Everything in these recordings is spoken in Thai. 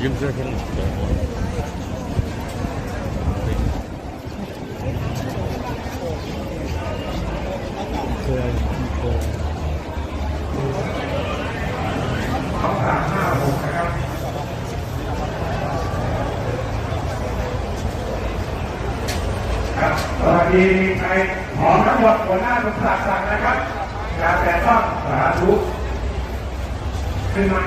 Kim Jong Un สองสามห้าหกนะครับครับสวัสดีในหอทั้งหมดหัวหน้าทุกศักดิ์ศักๆนะครับการแต่ต้องสาธุขึ้นมา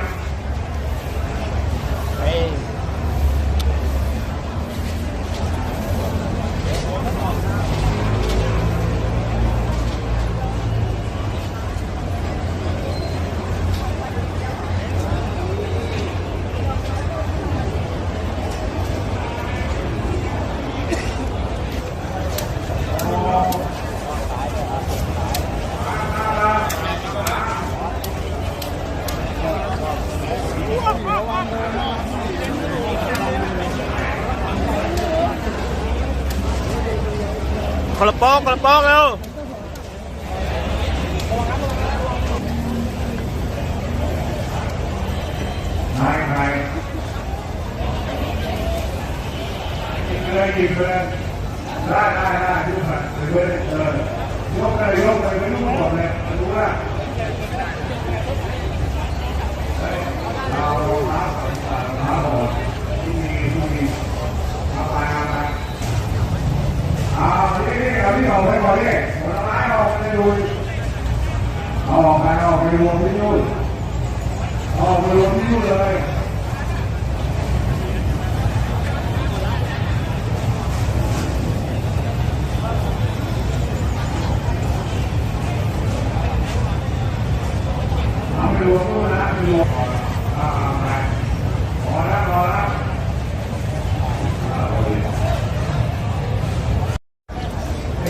Come on, come on. คนละป้อกคนละป้องเร็วใครใครหยินเลยกินเลยได้ได้ได้ยกไปเลยเออยกเลยยกเลยไม่ต้องบอกเลยรู้ว่าหาหาหอที่มีที่มีเอาไปเอาไปเอาที่นี่เอาที่ออกไปก่อนดิผลไม้ ออกไปดูเอาออกไปออกไปรวมที่นู่นออกไ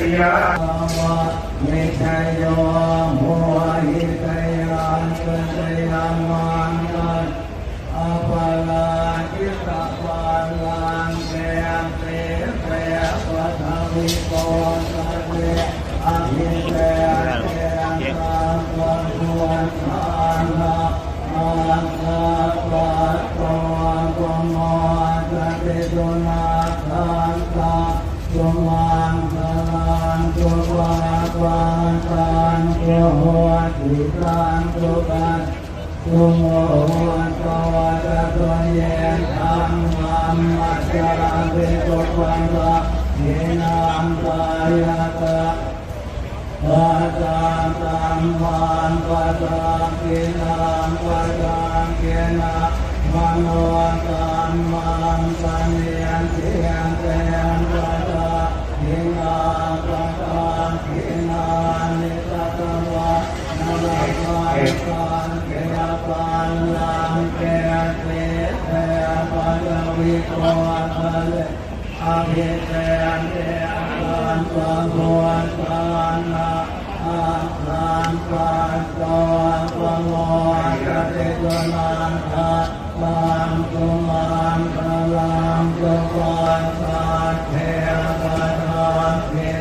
เฮียมิตโยโมหิตยังกัตยังมันกันอภลาอิตาปัลลังเกยเตเตปัทวิโกสเตอภิเตเตตังวัฏวันทานาอาคาาปานตันตุหัวติตังตุกันตุโหัวตวะตะตุเยตังมัมมัจจาเวตุปันตะเยนัมกายตะปัจจังตัมมันปัจจังกินังปัจจังกินะมโนตัมมันสันเนียนเทียนเตี อาเลอภิเษกเดอันตังวันตังนะอาลันปัสสะปะโมจติตนันทะตังตุมานกลางตุปัสสะเทวะทานเท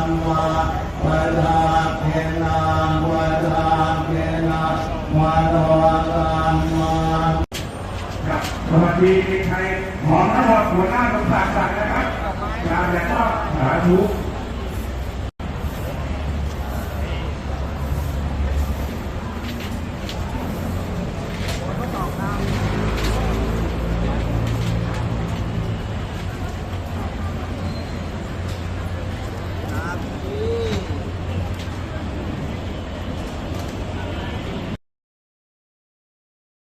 สวัสดีใครหอมทั้งหมดหัวหน้าสมศักดิ์นะครับงานแล้วก็สาธุ